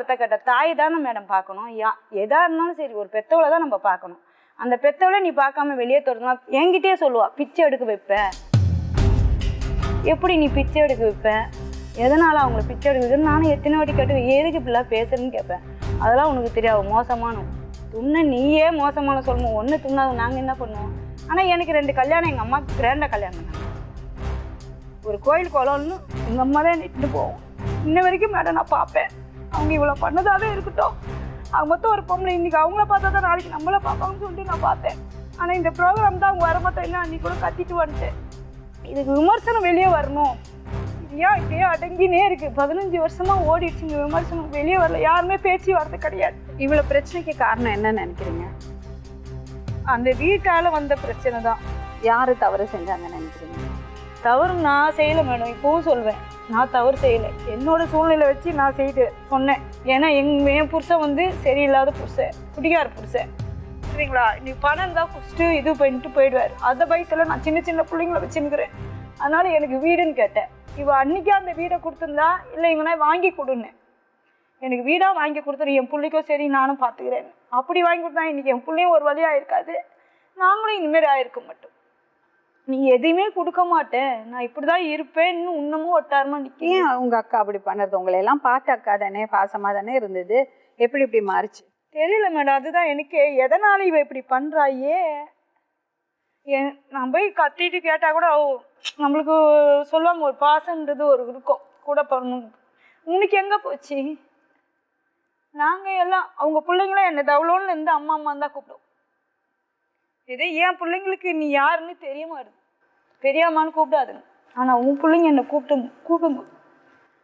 அடுத்த கட்ட தாய் தானே மேடம் பார்க்கணும். யா எதாக இருந்தாலும் சரி ஒரு பெத்தவளை தான் நம்ம பார்க்கணும். அந்த பெத்தவளை நீ பார்க்காம வெளியே தொடர்ந்தா என்கிட்டயே சொல்லுவா பிச்சை எடுக்க வைப்ப. எப்படி நீ பிச்சை எடுக்க வைப்ப? எதனால் அவங்கள பிச்சை எடுக்க நானும் எத்தனை வாட்டி கேட்டு எதுக்கு இப்படிலாம் பேசுறேன்னு கேட்பேன்? அதெல்லாம் உனக்கு தெரியாது மோசமான துண்ண நீயே மோசமான சொல்லணும் ஒன்று துண்ணாது நாங்கள் என்ன பண்ணுவோம்? ஆனால் எனக்கு ரெண்டு கல்யாணம் எங்கள் அம்மாவுக்கு கிராண்டாக கல்யாணம் பண்ணாங்க. ஒரு கோயில் குளம்னு எங்கள் அம்மா தான் நின்று போவோம் இன்ன வரைக்கும் மேடம் நான் பார்ப்பேன். அவங்க இவ்வளோ பண்ணதாவே இருக்கட்டும். அவங்க மொத்தம் ஒரு பொம்பளை. இன்னைக்கு அவங்கள பார்த்தா தான் நாளைக்கு நம்மள பார்ப்பாங்கன்னு சொல்லிட்டு நான் பார்த்தேன். ஆனால் இந்த ப்ரோக்ராம் தான் அவங்க வர மாட்டோம் இல்லை அன்னைக்கு கூட கத்திட்டு வந்துட்டேன். இதுக்கு விமர்சனம் வெளியே வரணும். ஏன் இப்படியே அடங்கினே இருக்கு? பதினஞ்சு வருஷமா ஓடிடுச்சு இந்த விமர்சனம். வெளியே வரல. யாருமே பேச்சு வார்த்தை கிடையாது. இவ்வளவு பிரச்சனைக்கு காரணம் என்ன நினைக்கிறீங்க? அந்த வீட்டால வந்த பிரச்சனை தான். யாரு தவறு செஞ்சாங்கன்னு நினைக்கிறீங்க? தவறு நான் செய்யலை மேடம். இப்போவும் சொல்வேன். நான் தவறு செய்யலை. என்னோட சூழ்நிலை வச்சு நான் செய்து சொன்னேன். ஏன்னா எங் என் புருஷன் வந்து சரியில்லாத புருஷன் குடிகார புருஷன். சரிங்களா? நீ பணம் தான் குடிச்சிட்டு இது பண்ணிட்டு போயிடுவார். அந்த பயத்தில் நான் சின்ன சின்ன பிள்ளைங்கள வச்சுருக்கிறேன் அதனால் எனக்கு வீடுன்னு கேட்டேன். இவ அன்றைக்கே அந்த வீடை கொடுத்துருந்தா இல்லை இவனா வாங்கி கொடுன்னு. எனக்கு வீடாக வாங்கி கொடுத்துரு என் பிள்ளைக்கும் சரி நானும் பார்த்துக்கிறேன் அப்படி வாங்கி கொடுத்தா இன்றைக்கி என் பிள்ளையும் ஒரு வழியாக இருக்காது. நாங்களும் இனிமேல் ஆயிருக்க மாட்டோம். நீ எதையுமே கொடுக்க மாட்டேன் நான் இப்படி தான் இருப்பேன்னு இன்னமும் ஒட்டாரமா நிற்கேன் ஏன் உங்க அக்கா அப்படி பண்ணுறது? உங்களை எல்லாம் பார்த்த அக்கா தானே பாசமா தானே இருந்தது. எப்படி இப்படி மாறிச்சு? தெரியல மேடம் அதுதான் எனக்கு. எதனால இவ இப்படி பண்றாயே? என் நான் போய் கத்திட்டு கேட்டால் கூட ஓ நம்மளுக்கு சொல்லுவாங்க ஒரு பாசன்றது ஒரு இருக்கும். கூட பிறந்தவங்க உனக்கு எங்கே போச்சு? நாங்கள் எல்லாம் அவங்க பிள்ளைங்களும் என்னை தவளோன்னு இருந்து அம்மா அம்மா தான் கூப்பிடுவோம் இதே என் பிள்ளைங்களுக்கு நீ யாருன்னு தெரிய மாட்டுது பெரியம்மான்னு கூப்பிடாதுங்க. ஆனால் உன் பிள்ளைங்க என்னை கூப்பிட்டு கூப்பிடுங்க.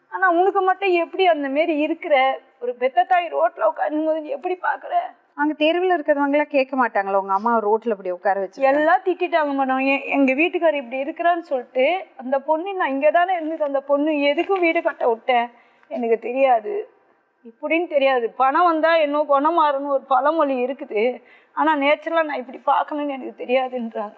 ஆனால் உனக்கு மட்டும் எப்படி அந்த மாரி இருக்கிற? ஒரு பெத்த தாய் ரோட்டில் நீ எப்படி பார்க்குற அங்க தெருவில் இருக்கிறவங்க எல்லாம் கேட்க மாட்டாங்களா? உங்க அம்மா ரோட்ல இப்படி உட்கார வச்சு எல்லாம் திட்டிட்டாங்க மேடம். எ- எங்க வீட்டுக்காரர் இப்படி இருக்கிறான்னு சொல்லிட்டு அந்த பொண்ணு நான் இங்கே தானே இருந்தது. அந்த பொண்ணு எதுக்கும் வீடு கட்ட விட்டேன்? எனக்கு தெரியாது. இப்படின்னு தெரியாது. பணம் வந்தால் என்ன குணம் மாறணும் ஒரு பழமொழி இருக்குது. ஆனால் நேச்சுரலாக நான் இப்படி பார்க்கணும்னு எனக்கு தெரியாதுன்றாங்க.